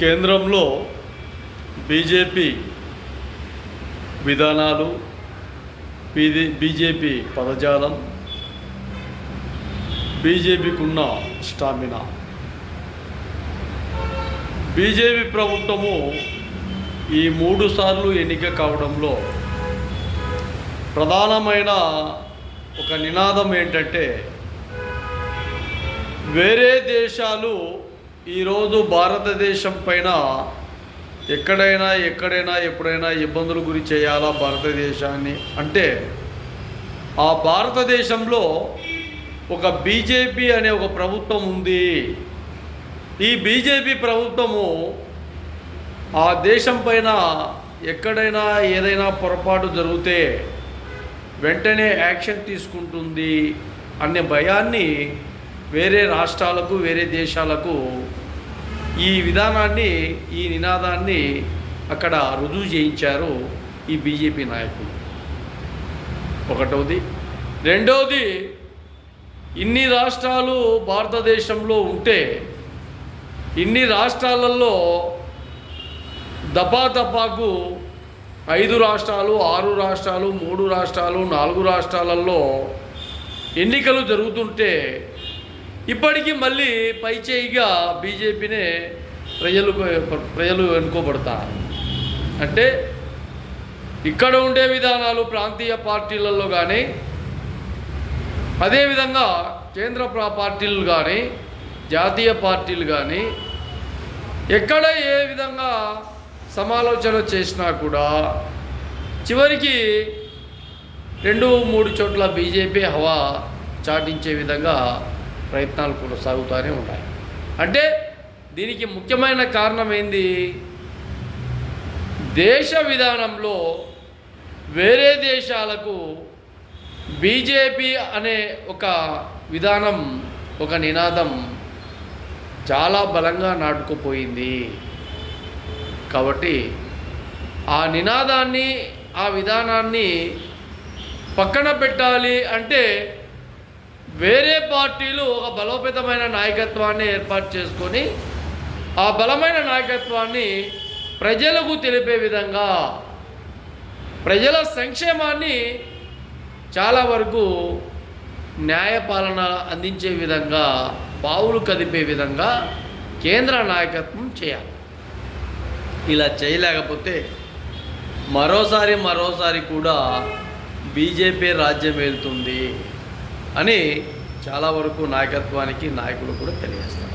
కేంద్రంలో బీజేపీ విధానాలు బీజే బీజేపీ పదజాలం బీజేపీకి ఉన్న స్టామినా. బీజేపీ ప్రభుత్వము ఈ మూడు సార్లు ఎన్నిక కావడంలో ప్రధానమైన ఒక నినాదం ఏంటంటే వేరే దేశాలు ఈరోజు భారతదేశం పైన ఎక్కడైనా ఎక్కడైనా ఎప్పుడైనా ఇబ్బందుల గురి చేయాలా భారతదేశాన్ని? అంటే ఆ భారతదేశంలో ఒక బీజేపీ అనే ఒక ప్రభుత్వం ఉంది. ఈ బీజేపీ ప్రభుత్వము ఆ దేశం పైన ఎక్కడైనా ఏదైనా పొరపాటు జరిగితే వెంటనే యాక్షన్ తీసుకుంటుంది అనే భయాన్ని వేరే రాష్ట్రాలకు వేరే దేశాలకు ఈ విధానాన్ని ఈ నినాదాన్ని అక్కడ రుజువు చేయించారు ఈ బీజేపీ నాయకులు. ఒకటవది. రెండవది ఇన్ని రాష్ట్రాలు భారతదేశంలో ఉంటే ఇన్ని రాష్ట్రాలలో దఫా దఫాకు ఐదు రాష్ట్రాలు ఆరు రాష్ట్రాలు మూడు రాష్ట్రాలు నాలుగు రాష్ట్రాలలో ఎన్నికలు జరుగుతుంటే ఇప్పటికీ మళ్ళీ పైచేయిగా బీజేపీనే ప్రజలు ప్రజలు ఎన్నుకోబడతారు అంటే ఇక్కడ ఉండే విధానాలు ప్రాంతీయ పార్టీలలో కానీ అదేవిధంగా కేంద్ర పార్టీలు కానీ జాతీయ పార్టీలు కానీ ఎక్కడ ఏ విధంగా సమాలోచన చేసినా కూడా చివరికి రెండు మూడు చోట్ల బీజేపీ హవా చాటించే విధంగా ప్రయత్నాలు కొనసాగుతూనే ఉన్నాయి అంటే దీనికి ముఖ్యమైన కారణం ఏంది దేశ విధానంలో వేరే దేశాలకు బీజేపీ అనే ఒక విధానం ఒక నినాదం చాలా బలంగా నాటుకుపోయింది. కాబట్టి ఆ నినాదాన్ని ఆ విధానాన్ని పక్కన పెట్టాలి అంటే వేరే పార్టీలు ఒక బలోపేతమైన నాయకత్వాన్ని ఏర్పాటు చేసుకొని ఆ బలమైన నాయకత్వాన్ని ప్రజలకు తెలిపే విధంగా ప్రజల సంక్షేమాన్ని చాలా వరకు న్యాయపాలన అందించే విధంగా బావులు కదిపే విధంగా కేంద్ర నాయకత్వం చేయాలి. ఇలా చేయలేకపోతే మరోసారి మరోసారి కూడా బీజేపీ రాజ్యం వెళ్తుంది అని చాలా వరకు నాయకత్వానికి నాయకులు కూడా తెలియజేస్తారు.